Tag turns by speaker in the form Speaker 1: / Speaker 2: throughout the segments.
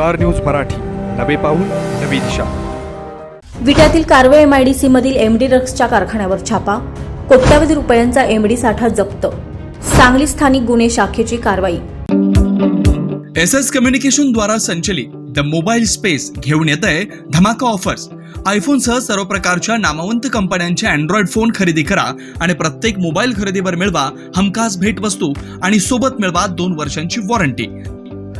Speaker 1: Star News Marathi. नवे पाऊल नवी दिशा.
Speaker 2: विट्यातील कारवे एमआयडीसी मधील एमडी ड्रग्सच्या कारखान्यावर छापा. कोट्यावधी रुपयांचा एमडी साठा जप्त. सांगली स्थानिक गुन्हे शाखेची कारवाई.
Speaker 3: एस एस कम्युनिकेशन द्वारा संचलित द मोबाईल स्पेस घेऊन येत आहे धमाका ऑफर्स आयफोनसह सर्व प्रकारच्या नामवंत कंपन्यांचे अँड्रॉइड फोन खरेदी करा आणि प्रत्येक मोबाईल खरेदीवर मिळवा हमखास भेटवस्तू आणि सोबत मिळवा दोन वर्षांची वॉरंटी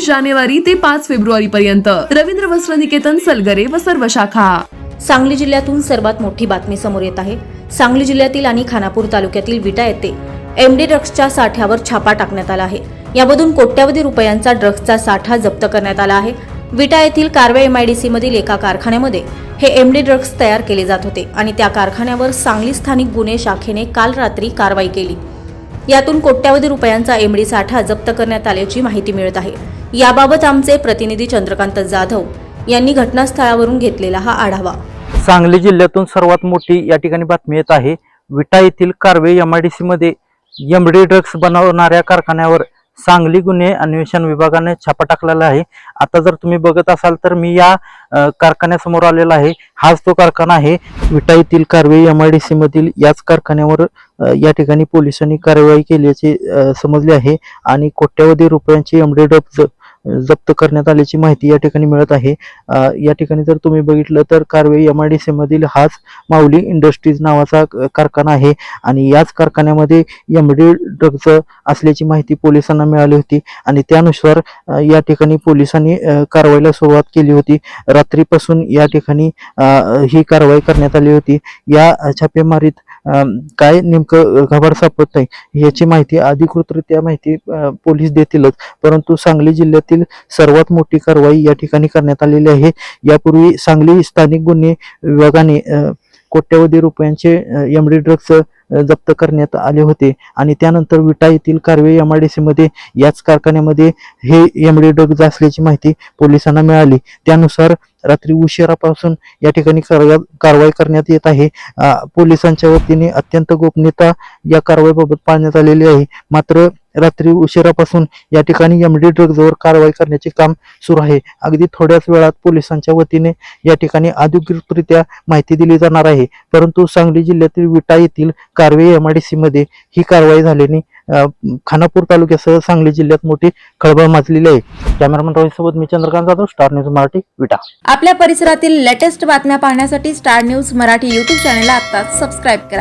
Speaker 4: जानेवारी ते पाच फेब्रुवारी पर्यंत रवींद्र वस्त्र निकेतन सलगरे व सर्व शाखा.
Speaker 2: सांगली जिल्ह्यातून सर्वात मोठी बातमी समोर येत आहे. सांगली जिल्ह्यातील आणि खानापूर तालुक्यातील विटा येथे एमडी ड्रग्सच्या साठ्यावर छापा टाकण्यात आला आहे. यामधून कोट्यावधी रुपयांचा ड्रग्सचा साठा जप्त करण्यात आला आहे. विटा येथील कारवे एमआयडीसी मधील एका कारखान्यामध्ये हे एमडी ड्रग्स तयार केले जात होते आणि त्या कारखान्यावर सांगली स्थानिक गुन्हे शाखेने काल रात्री कारवाई केली. यातून कोट्यावधी रुपयांचा एमडी साठा जप्त करण्यात आल्याची माहिती मिळत आहे. याबाबत आमचे प्रतिनिधी चंद्रकांत जाधव यांनी घटनास्थळावरून घेतलेला हा आढावा.
Speaker 5: सांगली जिल्ह्यातून सर्वात मोठी या ठिकाणी बातमी येत आहे. विटा येथील Karve M I D C मध्ये एमडी ड्रग्स बनवणाऱ्या कारखान्यावर सांगली गुन्हे अन्वेषण विभागाने छापा टाकलेला आहे. आता जर तुम्ही बघत असाल तर मी या कारखान्यासमोर आलेला आहे. हाच तो कारखाना आहे. विटा येथील Karve M I D C मधील याच कारखान्यावर या ठिकाणी पोलिसांनी कारवाई केल्याचे समजले आहे. आणि कोट्यावधी रुपयांची एमडी ड्रग्ज जप्त करण्यात आल्याची माहिती या ठिकाणी मिळत आहे. या ठिकाणी जर तुम्ही बघितलं तर Karve M I D C मधील हाच माऊली इंडस्ट्रीज नावाचा कारखाना आहे. आणि याच कारखान्यामध्ये एम डी ड्रग्ज असल्याची माहिती पोलिसांना मिळाली होती. आणि त्यानुसार या ठिकाणी पोलिसांनी कारवाईला सुरुवात केली होती. रात्रीपासून या ठिकाणी ही कारवाई करण्यात आली होती. या छापेमारीत काय नेमकं खबर सापडत नाही. याची माहिती अधिकृतरित्या माहिती पोलीस देतीलच. परंतु सांगली जिल्ह्यातील सर्वात मोठी कारवाई या ठिकाणी करण्यात आलेली आहे. यापूर्वी सांगली स्थानिक गुन्हे विभागाने कोट्यवधी रुपयांचे एम डी ड्रग्स जप्त करण्यात आले होते. आणि त्यानंतर विटा येथील Karve M I D C मध्ये याच कारखान्यामध्ये हे एम डी ड्रग्ज असल्याची माहिती पोलिसांना मिळाली. त्यानुसार रात्री उशिरापासून या ठिकाणी कारवाई करण्यात येत आहे. पोलिसांच्या वतीने अत्यंत गोपनीयता या कारवाईबाबत पाळण्यात आलेली आहे. मात्र रात्री उशिरापासून या ठिकाणी एम डी ड्रग्जवर कारवाई करण्याचे काम सुरू आहे. अगदी थोड्याच वेळात पोलिसांच्या वतीने या ठिकाणी अधिकृतरित्या माहिती दिली जाणार आहे. परंतु सांगली जिल्ह्यातील विटा येथील कारवे एममध्ये ही कारवाई झाल्याने खानापूर तालुक्यासह सांगली जिल्ह्यात मोठी खळबळ माजलेली आहे. कॅमेरामन रवी सोबत मी चंद्रकांत जाधव स्टार न्यूज मराठी विटा.
Speaker 6: आपल्या परिसरातील लेटेस्ट बातम्या पाहण्यासाठी स्टार न्यूज मराठी यूट्यूब चॅनलला आता सबस्क्राईब करा.